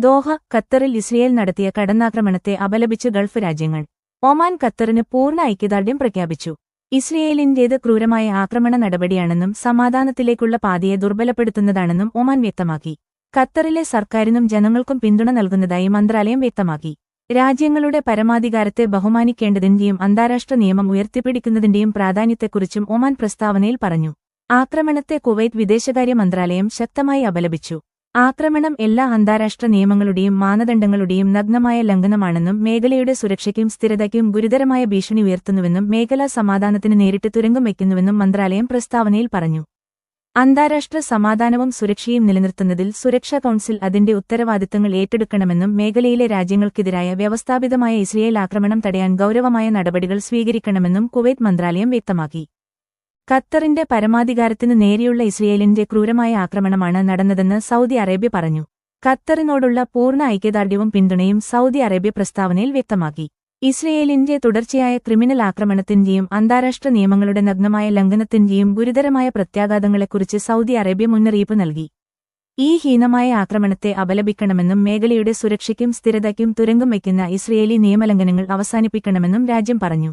Doha ഖത്തറിൽ Israel നടത്തിയ കടന്നാക്രമണത്തെ അപലപിച്ച് Gulf രാജ്യങ്ങൾ. ഒമാൻ ഖത്തറിന് പൂർണ ഐക്യദാർഢ്യം പ്രഖ്യാപിച്ചു. ഇസ്രയേലിന്റേത് ക്രൂരമായ ആക്രമണ നടപടിയാണെന്നും സമാധാനത്തിലേക്കുള്ള പാതയെ ദുർബലപ്പെടുത്തുന്നതാണെന്നും ഒമാൻ വ്യക്തമാക്കി. ഖത്തറിലെ സർക്കാരിനും ജനങ്ങൾക്കും പിന്തുണ നൽകുന്നതായി മന്ത്രാലയം വ്യക്തമാക്കി. രാജ്യങ്ങളുടെ പരമാധികാരത്തെ ബഹുമാനിക്കേണ്ടതിന്റെയും അന്താരാഷ്ട്ര നിയമം ഉയർത്തിപ്പിടിക്കുന്നതിന്റെയും പ്രാധാന്യത്തെക്കുറിച്ചും ഒമാൻ പ്രസ്താവനയിൽ പറഞ്ഞു. ആക്രമണത്തെ കുവൈറ്റ് വിദേശകാര്യ മന്ത്രാലയം ശക്തമായി അപലപിച്ചു. ആക്രമണം എല്ലാ അന്താരാഷ്ട്ര നിയമങ്ങളുടെയും മാനദണ്ഡങ്ങളുടെയും നഗ്നമായ ലംഘനമാണെന്നും മേഖലയുടെ സുരക്ഷയ്ക്കും സ്ഥിരതയ്ക്കും ഗുരുതരമായ ഭീഷണി ഉയർത്തുന്നുവെന്നും മേഖലാ സമാധാനത്തിന് നേരിട്ട് തുരങ്കം വയ്ക്കുന്നുവെന്നും മന്ത്രാലയം പ്രസ്താവനയിൽ പറഞ്ഞു. അന്താരാഷ്ട്ര സമാധാനവും സുരക്ഷയും നിലനിർത്തുന്നതിൽ സുരക്ഷാ കൌൺസിൽ അതിന്റെ ഉത്തരവാദിത്തങ്ങൾ ഏറ്റെടുക്കണമെന്നും മേഖലയിലെ രാജ്യങ്ങൾക്കെതിരായ വ്യവസ്ഥാപിതമായ ഇസ്രയേൽ ആക്രമണം തടയാൻ ഗൌരവമായ നടപടികൾ സ്വീകരിക്കണമെന്നും കുവൈത്ത് മന്ത്രാലയം വ്യക്തമാക്കി. ഖത്തറിന്റെ പരമാധികാരത്തിനു നേരെയുള്ള ഇസ്രയേലിന്റെ ക്രൂരമായ ആക്രമണമാണ് നടന്നതെന്ന് സൗദി അറേബ്യ പറഞ്ഞു. ഖത്തറിനോടുള്ള പൂർണ ഐക്യദാർഢ്യവും പിന്തുണയും സൗദി അറേബ്യ പ്രസ്താവനയിൽ വ്യക്തമാക്കി. ഇസ്രയേലിന്റെ തുടർച്ചയായ ക്രിമിനൽ ആക്രമണത്തിന്റെയും അന്താരാഷ്ട്ര നിയമങ്ങളുടെ നഗ്നമായ ലംഘനത്തിന്റെയും ഗുരുതരമായ പ്രത്യാഘാതങ്ങളെക്കുറിച്ച് സൗദി അറേബ്യ മുന്നറിയിപ്പ് നൽകി. ഈ ഹീനമായ ആക്രമണത്തെ അപലപിക്കണമെന്നും മേഖലയുടെ സുരക്ഷയ്ക്കും സ്ഥിരതയ്ക്കും തുരങ്കം വയ്ക്കുന്ന ഇസ്രയേലി നിയമലംഘനങ്ങൾ അവസാനിപ്പിക്കണമെന്നും രാജ്യം പറഞ്ഞു.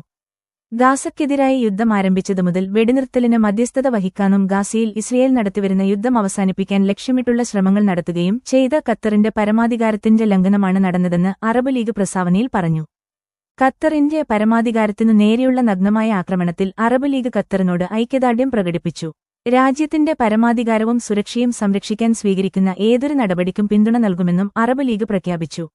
ഗാസയ്ക്കെതിരായി യുദ്ധം ആരംഭിച്ചതു മുതൽ വെടിനിർത്തലിന് മധ്യസ്ഥത വഹിക്കാനും ഗാസയിൽ ഇസ്രയേൽ നടത്തിവരുന്ന യുദ്ധം അവസാനിപ്പിക്കാൻ ലക്ഷ്യമിട്ടുള്ള ശ്രമങ്ങൾ നടത്തുകയും ചെയ്ത ഖത്തറിന്റെ പരമാധികാരത്തിന്റെ ലംഘനമാണ് നടന്നതെന്ന് അറബ് ലീഗ് പ്രസ്താവനയിൽ പറഞ്ഞു. ഖത്തറിന്റെ പരമാധികാരത്തിനു നേരെയുള്ള നഗ്നമായ ആക്രമണത്തിൽ അറബ് ലീഗ് ഖത്തറിനോട് ഐക്യദാർഢ്യം പ്രകടിപ്പിച്ചു. രാജ്യത്തിന്റെ പരമാധികാരവും സുരക്ഷയും സംരക്ഷിക്കാൻ സ്വീകരിക്കുന്ന ഏതൊരു നടപടിക്കും പിന്തുണ നൽകുമെന്നും അറബ് ലീഗ് പ്രഖ്യാപിച്ചു.